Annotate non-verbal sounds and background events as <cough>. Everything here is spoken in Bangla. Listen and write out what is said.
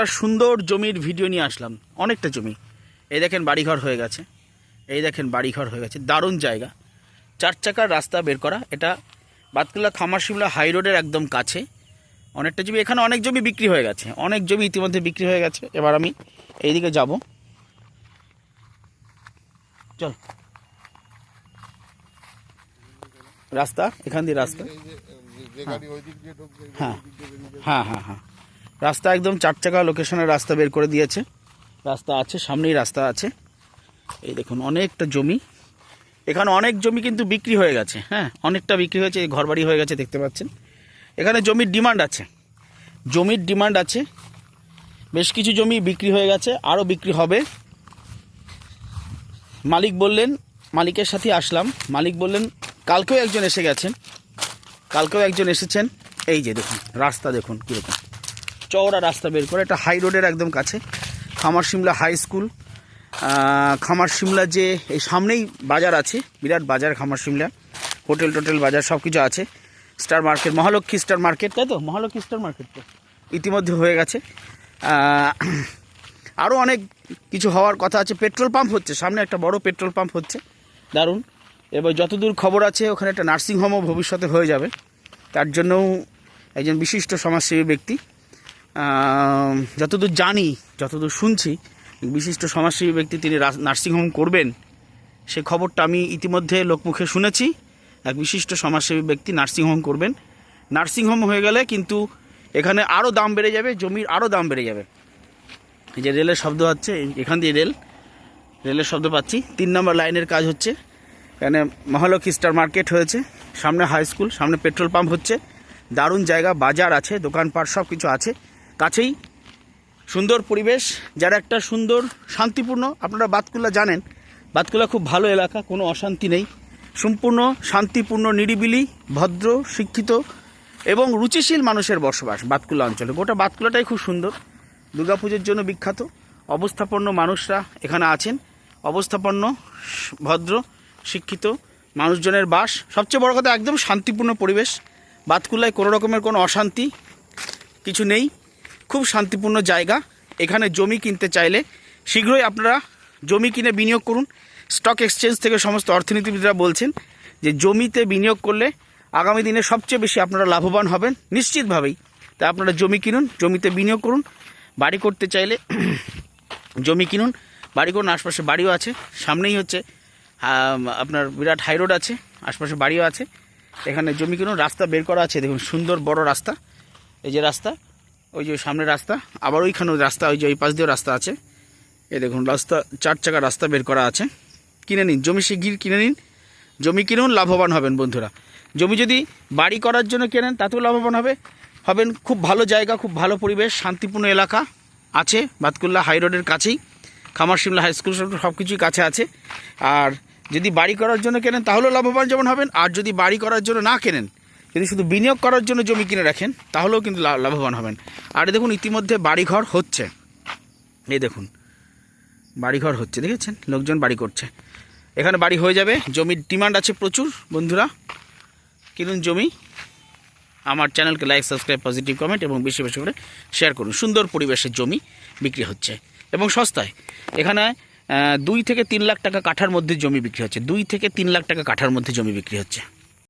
একটা সুন্দর জমির ভিডিও নিয়ে আসলাম। অনেকটা জমি। এই দেখেন বাড়িঘর হয়ে গেছে। এই দেখেন বাড়িঘর হয়ে গেছে। দারুণ জায়গা। চার চাকার রাস্তা বের করা। এটা বাতকুল্লা খামার শিমলা হাই রোডের একদম কাছে। অনেকটা জমি। এখানে অনেক জমি বিক্রি হয়ে গেছে। অনেক জমি ইতিমধ্যে বিক্রি হয়ে গেছে। এবার আমি এইদিকে যাব। চল। রাস্তা। এখান দিয়ে রাস্তা। হ্যাঁ। হ্যাঁ হ্যাঁ হ্যাঁ। রাস্তা একদম চার চাকা লোকেশনের রাস্তা বের করে দিয়েছে। রাস্তা আছে, সামনেই রাস্তা আছে। এই দেখুন, অনেকটা জমি। এখানে অনেক জমি কিন্তু বিক্রি হয়ে গেছে হ্যাঁ অনেকটা বিক্রি হয়েছে ঘরবাড়ি হয়ে গেছে, দেখতে পাচ্ছেন। এখানে জমির ডিমান্ড আছে। জমির ডিমান্ড আছে। বেশ কিছু জমি বিক্রি হয়ে গেছে, আরও বিক্রি হবে। মালিক বললেন, মালিকের সাথে আসলাম। মালিক বললেন, কালকেও একজন এসে গেছেন। কালকেও একজন এসেছেন। এই যে দেখুন, রাস্তা দেখুন কীরকম। চওড়া রাস্তা বের করে, এটা হাই রোডের একদম কাছে, খামার সিমলা হাই স্কুল। খামার সিমলা যে এই সামনেই বাজার আছে, বিরাট বাজার খামার সিমলা হোটেল টোটেল বাজার সব কিছু আছে। Star market Mahalakshmi star market, তাই তো? মহালক্ষ্মী স্টার মার্কেট তো ইতিমধ্যে হয়ে গেছে। আরও অনেক কিছু হওয়ার কথা আছে। পেট্রোল পাম্প হচ্ছে, সামনে একটা বড় পেট্রোল পাম্প হচ্ছে। দারুণ। এবার যতদূর খবর আছে, ওখানে একটা নার্সিংহোমও ভবিষ্যতে হয়ে যাবে। তার জন্যও একজন বিশিষ্ট সমাজসেবী ব্যক্তি যতদূর জানি, যতদূর শুনছি, বিশিষ্ট সমাজসেবী ব্যক্তি তিনি রাস- নার্সিংহোম করবেন, সে খবরটা আমি ইতিমধ্যে লোকমুখে শুনেছি। এক বিশিষ্ট সমাজসেবী ব্যক্তি নার্সিংহোম করবেন। নার্সিংহোম হয়ে গেলে কিন্তু এখানে আরও দাম বেড়ে যাবে, জমির আরও দাম বেড়ে যাবে। এই যে রেলের শব্দ হচ্ছে এখান দিয়ে রেল, রেলের শব্দ পাচ্ছি। তিন নম্বর লাইনের কাজ হচ্ছে, এখানে মহালক্ষ্মী স্টার মার্কেট হয়েছে, সামনে হাই স্কুল, সামনে পেট্রোল পাম্প হচ্ছে, দারুণ জায়গা, বাজার আছে, দোকানপাট সব কিছু আছে। কাছেই। সুন্দর পরিবেশ, যারা একটা সুন্দর, শান্তিপূর্ণ, আপনারা বাতকুল্লা জানেন, বাতকুলা খুব ভালো এলাকা, কোনো অশান্তি নেই। সম্পূর্ণ শান্তিপূর্ণ, নিরিবিলি, ভদ্র, শিক্ষিত এবং রুচিশীল মানুষের বসবাস বাতকুল্লা অঞ্চলে। গোটা বাতকুল্লাটাই খুব সুন্দর। দুর্গাপুজোর জন্য বিখ্যাত। অবস্থাপন্ন মানুষরা এখানে আছেন। অবস্থাপন্ন, ভদ্র, শিক্ষিত মানুষজনের বাস। সবচেয়ে বড় কথা, একদম শান্তিপূর্ণ পরিবেশ। বাতকুল্লায় কোনো রকমের কোনো অশান্তি কিছু নেই। খুব শান্তিপূর্ণ জায়গা। এখানে জমি কিনতে চাইলে শীঘ্রই আপনারা জমি কিনে বিনিয়োগ করুন। স্টক এক্সচেঞ্জ থেকে সমস্ত অর্থনীতিবিদরা বলছেন যে জমিতে বিনিয়োগ করলে আগামী দিনে সবচেয়ে বেশি আপনারা লাভবান হবেন নিশ্চিতভাবেই। তাই আপনারা জমি কিনুন, জমিতে বিনিয়োগ করুন, বাড়ি করতে চাইলে <clears throat> জমি কিনুন, বাড়ি করুন, আশপাশে বাড়িও আছে, সামনেই হচ্ছে আপনার বিরাট হাই রোড আছে, আশপাশে বাড়িও আছে, এখানে জমি কিনুন, রাস্তা বের করা আছে, দেখুন সুন্দর বড় রাস্তা, এই যে রাস্তা ওই যে সামনে রাস্তা, আবার ওইখানেও রাস্তা, ওই যে ওই পাশ দিয়েও রাস্তা আছে। এ দেখুন, রাস্তা, চার চাকা রাস্তা বের করা আছে। কিনে নিন, জমি শিগগির কিনে নিন। জমি কিনুন, লাভবান হবেন বন্ধুরা। জমি যদি বাড়ি করার জন্য কেনেন, তাতেও লাভবান হবে। হবেন খুব ভালো জায়গা, খুব ভালো পরিবেশ, শান্তিপূর্ণ এলাকা আছে, বাতকুল্লা হাই রোডের কাছেই। খামার সিমলা হাই স্কুল সব কিছুই কাছে আছে। আর যদি বাড়ি করার জন্য কেনেন, তাহলেও লাভবান যেমন হবেন। আর যদি বাড়ি করার জন্য না কেনেন যদি শুধু বিনিয়োগ করার জন্য জমি কিনে রাখেন, তাহলেও কিন্তু লাভবান হবেন। আর দেখুন, ইতিমধ্যে বাড়িঘর হচ্ছে। এই দেখুন, বাড়িঘর হচ্ছে, দেখেছেন? লোকজন বাড়ি করছে। এখানে বাড়ি হয়ে যাবে, জমির ডিমান্ড আছে প্রচুর, বন্ধুরা। কিনুন জমি। আমার চ্যানেলকে লাইক, সাবস্ক্রাইব, পজিটিভ কমেন্ট এবং বেশি বেশি করে শেয়ার করুন। সুন্দর পরিবেশের জমি বিক্রি হচ্ছে এবং সস্তায়। এখানে দুই থেকে তিন লাখ টাকা কাঠার মধ্যে জমি বিক্রি হচ্ছে। দুই থেকে তিন লাখ টাকা কাঠার মধ্যে জমি বিক্রি হচ্ছে।